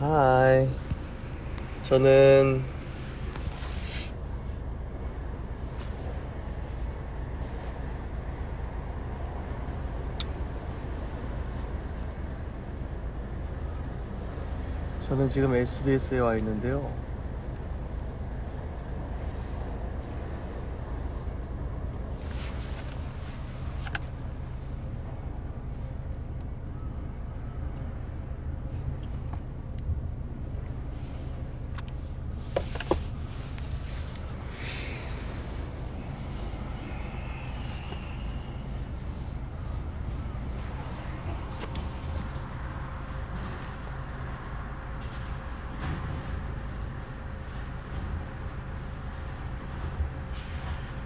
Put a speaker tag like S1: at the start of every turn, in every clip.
S1: 하이. 저는 저는 지금 SBS에 와 있는데요.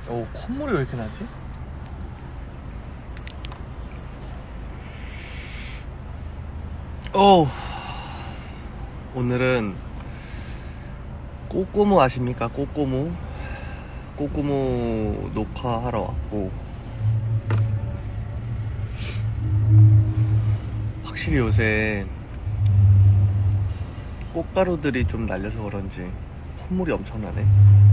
S1: 오, 콧물이 왜 이렇게 나지? 오, 오늘은 꼬꼬무 아십니까? 꼬꼬무? 꼬꼬무 녹화하러 왔고, 확실히 요새 꽃가루들이 좀 날려서 그런지 콧물이 엄청나네.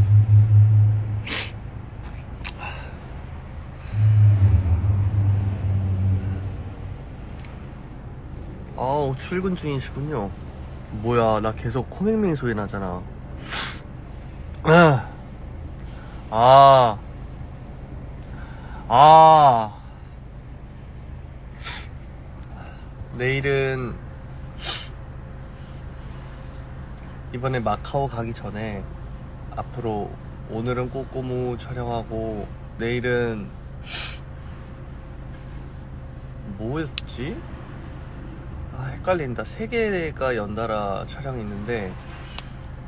S1: 아우 출근 중이시군요 뭐야 나 계속 코맹맹이 소리 나잖아 아, 아, 아. 내일은 이번에 마카오 가기 전에 앞으로 오늘은 꼬꼬무 촬영하고 내일은 뭐였지? 아, 헷갈린다. 세 개가 연달아 촬영이 있는데,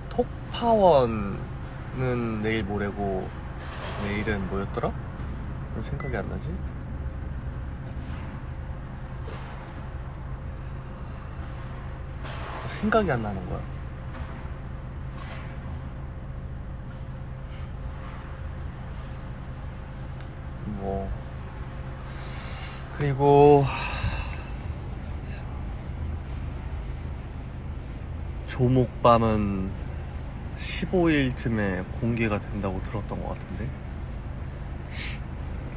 S1: 톡파원은 내일 모레고, 내일은 뭐였더라? 왜 생각이 안 나지? 생각이 안 나는 거야. 뭐. 그리고, 조목밤은 15일쯤에 공개가 된다고 들었던 것 같은데?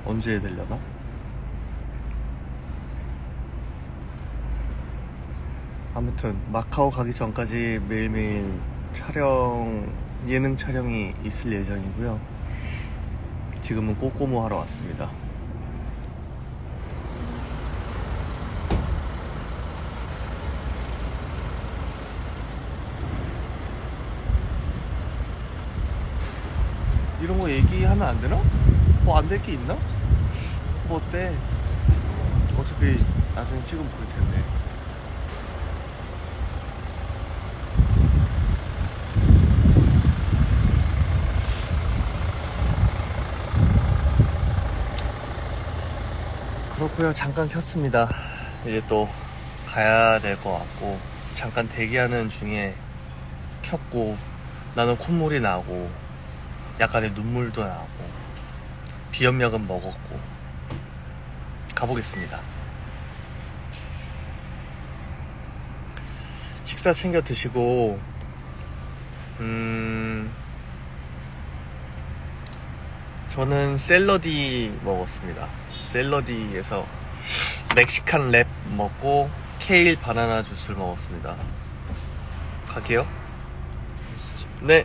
S1: 언제 되려나? 아무튼 마카오 가기 전까지 매일매일 촬영 예능 촬영이 있을 예정이고요. 지금은 꼬꼬모 하러 왔습니다 이런 거 얘기하면 안 되나? 뭐 안 될 게 있나? 뭐 어때? 어차피 나중에 찍으면 볼 텐데. 그렇고요. 잠깐 켰습니다. 이제 또 가야 될 것 같고 잠깐 대기하는 중에 켰고 나는 콧물이 나고 약간의 눈물도 나고 비염약은 먹었고 가보겠습니다. 식사 챙겨 드시고 음 저는 샐러디 먹었습니다. 샐러디에서 멕시칸 랩 먹고 케일 바나나 주스를 먹었습니다. 갈게요. 네.